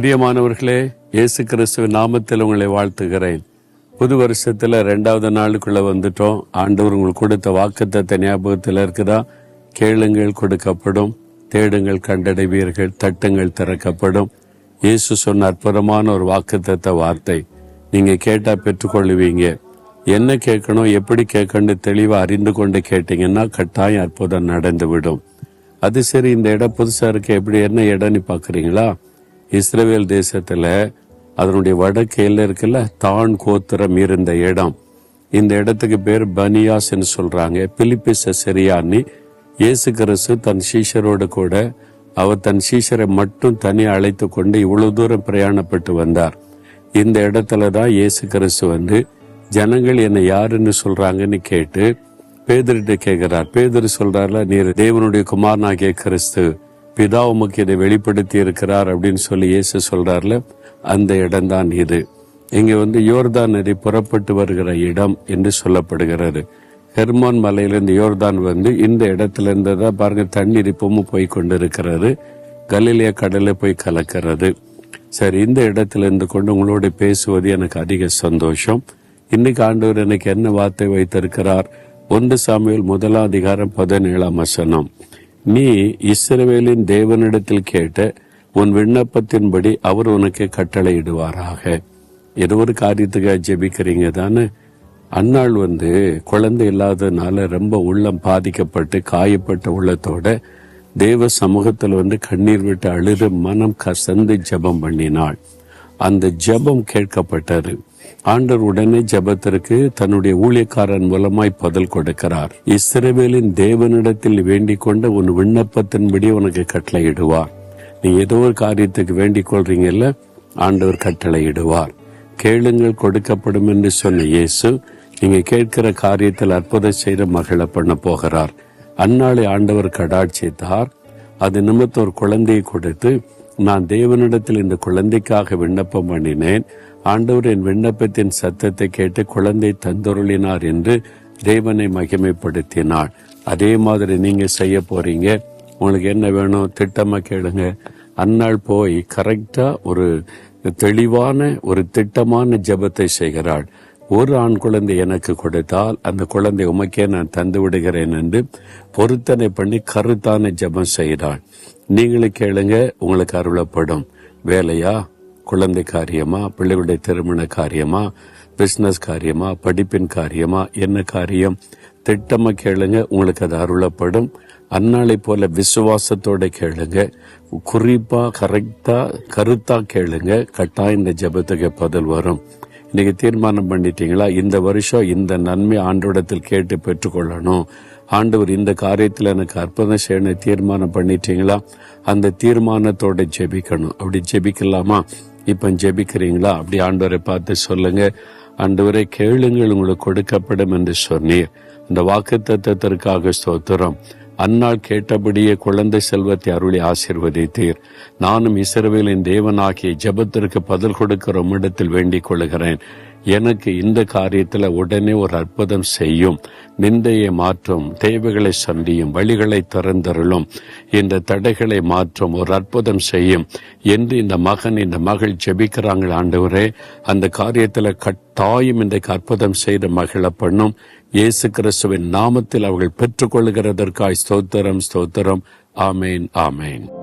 பிரியமானவர்களே இயேசு கிறிஸ்துவின் நாமத்தில் உங்களை வாழ்த்துகிறேன். புது வருஷத்துல ரெண்டாவது நாளுக்குள்ள வந்துட்டோம். ஆண்டவர் உங்களுக்கு கொடுத்த வாக்குத்தத்த ஞாபகத்தில் இருக்குதா? கேளுங்கள் கொடுக்கப்படும். தேடுங்கள் கண்டடைவீர்கள். தட்டுங்கள் திறக்கப்படும். இயேசு சொன்ன அற்புதமான ஒரு வாக்குத்தத்த வார்த்தை. நீங்க கேட்டா பெற்றுக்கொள்ளுவீங்க. என்ன கேட்கணும் எப்படி கேட்கணும் தெளிவாக அறிந்து கொண்டு கேட்டீங்கன்னா கட்டாயம் அற்புதம் நடந்து விடும் அது சரி இந்த இடம் புதுசா இருக்க எப்படி என்ன இடம்னு பாக்குறீங்களா? இஸ்ரேல் தேசத்துல அதனுடைய வடக்கையில் எல்லை இருக்குல்ல? தான் கோத்திரம் இருந்த இடம். இந்த இடத்துக்கு பேர் பனியாஸ்ன்னு சொல்றாங்க. பிலிப்பிச சரியானி இயேசு கிறிஸ்து தன் சீஷரோடு கூட அவர் தன் சீஷரை மட்டும் தனி அழைத்து கொண்டு இவ்வளவு தூரம் பிரயாணப்பட்டு வந்தார். இந்த இடத்துல தான் இயேசு கிறிஸ்து வந்து ஜனங்கள் என்னை யாருன்னு சொல்றாங்கன்னு கேட்டு பேதர்கிட்ட கேட்கிறார். பேதர் சொல்றாருல நீர் தேவனுடைய குமாரனாகிய கிறிஸ்து பிதா உமக்கு இதை வெளிப்படுத்தி இருக்கிறார் அப்படின்னு சொல்லி இயேசு சொல்றாருல அந்த இடம்தான் இது. இங்க வந்து யோர்தான் நதி புறப்பட்டு வருகிற இடம் என்று சொல்லப்படுகிறது. ஹெர்மான் மலையிலிருந்து யோர்தான் வந்து இந்த இடத்துல இருந்து தான் பாருங்க தண்ணீர் இப்பவும் போய் கொண்டிருக்கிறது. கலிலிய கடலை போய் கலக்கிறது. சரி இந்த இடத்துல இருந்து கொண்டு உங்களோட பேசுவது எனக்கு அதிக சந்தோஷம். இன்னைக்கு ஆண்டவர் எனக்கு என்ன வார்த்தை வைத்திருக்கிறார்? ஒன்று சாமியில் முதலாம் அதிகாரம் பதினேழாம் வசனம். நீ இஸ்ரவேலின் தேவனிடத்தில் கேட்ட உன் விண்ணப்பத்தின்படி அவர் உனக்கு கட்டளையிடுவாராக. ஏதோ ஒரு காரியத்துக்காக ஜெபிக்கிறீங்க தானே? அன்னாள் வந்து குழந்தை இல்லாததுனால ரொம்ப உள்ளம் பாதிக்கப்பட்டு காயப்பட்ட உள்ளத்தோட தேவ சமூகத்தில் வந்து கண்ணீர் விட்டு அழுது மனம் கசந்து ஜெபம் பண்ணினாள். அந்த ஜெபம் கேட்கப்பட்டது. ஆண்டவர் உடனே ஜெபத்திற்கு தன்னுடைய ஊழியக்காரன் மூலமாய் பதில் கொடுக்கிறார். இஸ்ரேவேலின் தேவனிடத்தில் வேண்டிக் கொண்ட உன் விண்ணப்பத்தின்படி உனக்கு கட்டளையிடுவார். நீ ஏதோ ஒரு காரியத்துக்கு வேண்டிக் கொள்றீங்கல்ல ஆண்டவர் கட்டளையிடுவார். கேளுங்கள் கொடுக்கப்படும் என்று சொன்ன இயேசு நீங்க கேட்கிற காரியத்தில் அற்புதம் செய்த மகிழ பண்ண போகிறார். அந்நாளை ஆண்டவர் கடாட்சித்தார். அது நிமித்த ஒரு குழந்தையை கொடுத்து நான் தேவனிடத்தில் இந்த குழந்தைக்காக விண்ணப்பம் பண்ணினேன். ஆண்டவர் என் விண்ணப்பத்தின் சத்தத்தை கேட்டு குழந்தை தந்தொருளினார் என்று தேவனை மகிமைப்படுத்தினாள் அதே மாதிரி நீங்க செய்ய போறீங்க. உங்களுக்கு என்ன வேணும் திட்டமா கேளுங்க. அந்நாள் போய் கரெக்டா ஒரு தெளிவான ஒரு திட்டமான ஜெபத்தை செய்கிறாள். ஒரு ஆண் குழந்தை எனக்கு கொடுத்தால் அந்த குழந்தை உமக்கே நான் தந்து விடுகிறேன் என்று பொருத்தனை பண்ணி கருத்தான ஜெபம் செய்கிறாள் நீங்களும் கேளுங்க உங்களுக்கு அருளப்படும். வேலையா? குழந்தை காரியமா? பிள்ளைகளுடைய திருமண காரியமா? பிசினஸ் காரியமா? படிப்பின் காரியமா? என்ன காரியம்? திட்டமா கேளுங்க உங்களுக்கு அது அருளப்படும். அந்நாளை போல விசுவாசத்தோட கேளுங்க. குறிப்பா கரெக்டா கருத்தா கேளுங்க. கட்டாயம் இந்த ஜெபத்துக்கு பதில் வரும். இன்னைக்கு தீர்மானம் பண்ணிட்டீங்களா? இந்த வருஷம் இந்த நன்மை ஆண்டோடத்தில் கேட்டு பெற்றுக்கொள்ளணும். ஆண்டவர் இந்த காரியத்தில் எனக்கு அற்புதம் செய்யணும் தீர்மானம் பண்ணிட்டீங்களா? அந்த தீர்மானத்தோட ஜெபிக்கணும். அப்படி ஜெபிக்கலாமா? இப்போ ஜெபிக்கிறீங்களா? அப்படி ஆண்டவரை பார்த்து சொல்லுங்க. ஆண்டவரை கேளுங்கள் உங்களுக்கு கொடுக்கப்படும் என்று சொன்னீர். அந்த வாக்கு தத்துவத்திற்காக ஸ்தோத்திரம். அன்னால் கேட்டபடியே குழந்தை செல்வத்தை அருளி ஆசிர்வதித்தீர். நானும் இஸ்ரவேலின் தேவனாகிய ஜபத்திற்கு பதில் கொடுக்கிற இடத்தில் வேண்டிக் கொள்கிறேன் எனக்கு இந்த காரியத்தில் உடனே ஒரு அற்புதம் செய்யும். நிந்தையை மாற்றும் தேவைகளை சந்தியும் வழிகளை திறந்தருளும். இந்த தடைகளை மாற்றும் ஒரு அற்புதம் செய்யும். என்று இந்த மகன் இந்த மகள் ஜெபிக்கிறாங்கள் ஆண்டவரே அந்த காரியத்தில் கட்டாயம் இன்றைக்கு அற்புதம் செய்த மகளை பண்ணும் இயேசு கிறிஸ்துவின் நாமத்தில் அவர்கள் பெற்றுக்கொள்கிறதற்காய் ஸ்தோத்திரம் ஸ்தோத்திரம். ஆமேன் ஆமேன்.